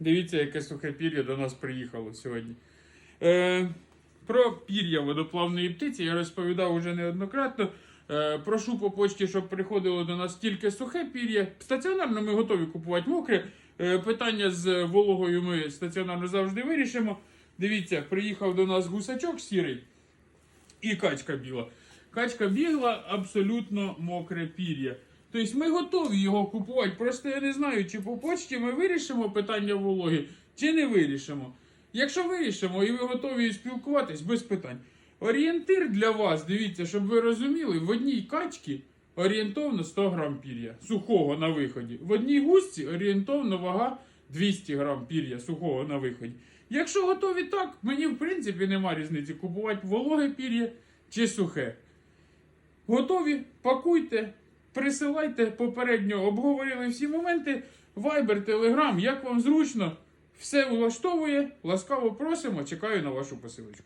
Дивіться, яке сухе пір'я до нас приїхало сьогодні. Е, про пір'я водоплавної птиці я розповідав уже неоднократно. Е, прошу по почті, щоб приходило до нас тільки сухе пір'я. Стаціонарно ми готові купувати мокре. Е, питання з вологою ми стаціонарно завжди вирішимо. Дивіться, приїхав до нас гусачок сірий і качка біла. Качка бігла абсолютно мокре пір'я. Тобто ми готові його купувати. Просто я не знаю, чи по почті ми вирішимо питання вологи, чи не вирішимо. Якщо вирішимо і ви готові спілкуватись, без питань. Орієнтир для вас, дивіться, щоб ви розуміли, в одній качці орієнтовно 100 грам пір'я сухого на виході. В одній гусці орієнтовно вага 200 грам пір'я сухого на виході. Якщо готові так, мені в принципі нема різниці купувати вологе пір'я чи сухе. Готові? Пакуйте, присилайте попередньо, обговорили всі моменти. Вайбер, телеграм, як вам зручно, все влаштовує. Ласкаво просимо, чекаю на вашу посилочку.